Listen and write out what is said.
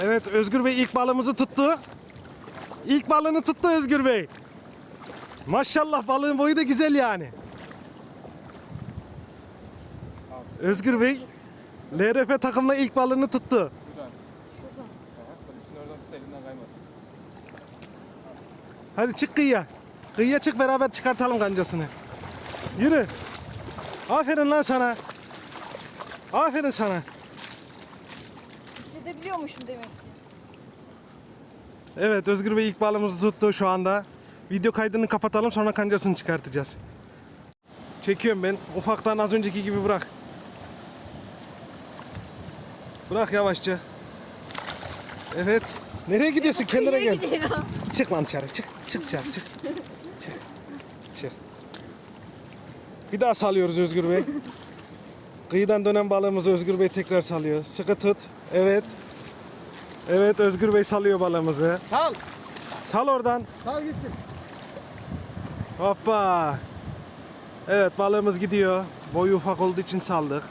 Evet Özgür Bey ilk balığımızı tuttu. İlk balığını tuttu Özgür Bey. Maşallah balığın boyu da güzel yani. Özgür Bey LRF takımla ilk balığını tuttu. Hadi çık kıyıya. Kıyıya çık beraber çıkartalım kancasını. Yürü. Aferin lan sana. Aferin sana. Hissedebiliyormuşum demek ki. Evet Özgür Bey ilk balığımızı tuttu şu anda. Video kaydını kapatalım sonra kancasını çıkartacağız. Çekiyorum ben. Ufaktan az önceki gibi bırak. Bırak yavaşça. Evet. Nereye gidiyorsun? Kendine gel. Çık lan dışarı. Çık. Çık dışarı. Çık. Çık. Çık. Bir daha salıyoruz Özgür Bey. Kıyıdan dönen balığımızı Özgür Bey tekrar salıyor. Sıkı tut. Evet. Evet Özgür Bey salıyor balığımızı. Sal. Sal oradan. Sal gitsin. Hoppa. Evet balığımız gidiyor. Boyu ufak olduğu için saldık.